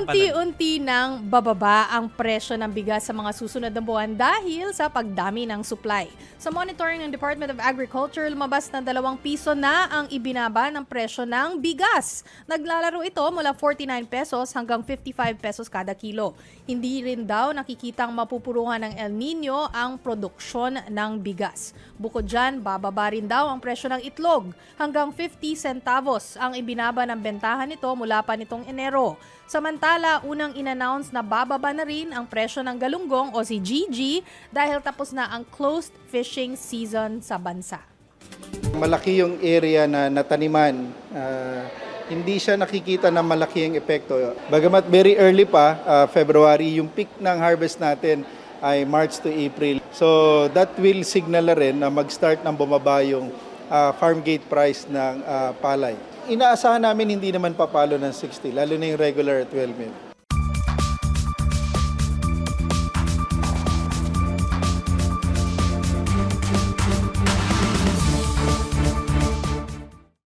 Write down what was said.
unti-unti nang bababa ang presyo ng bigas sa mga susunod na buwan dahil sa pagdami ng supply. Sa monitoring ng Department of Agriculture, lumabas na dalawang piso na ang ibinaba ng presyo ng bigas. Naglalaro ito mula 49 pesos hanggang 55 pesos kada kilo. Hindi rin daw nakikitang mapupurungan ng El Nino ang produksyon ng bigas. Bukod dyan, bababa rin daw ang presyo ng itlog. Hanggang 50 centavos ang ibinaba ng bentahan nito mula pa nitong Enero. Samantala, unang inannounce na bababa na rin ang presyo ng galunggong o si GG dahil tapos na ang closed fishing season sa bansa. Malaki yung area na nataniman. Ah, hindi siya nakikita na malaki ang epekto. Bagamat very early pa, ah, February, yung peak ng harvest natin ay March to April. So that will signal na rin na mag-start ng bumaba yung ah, farm gate price ng ah, palay. Inaasahan namin hindi naman papalo ng 60, lalo na yung regular at 12 mil.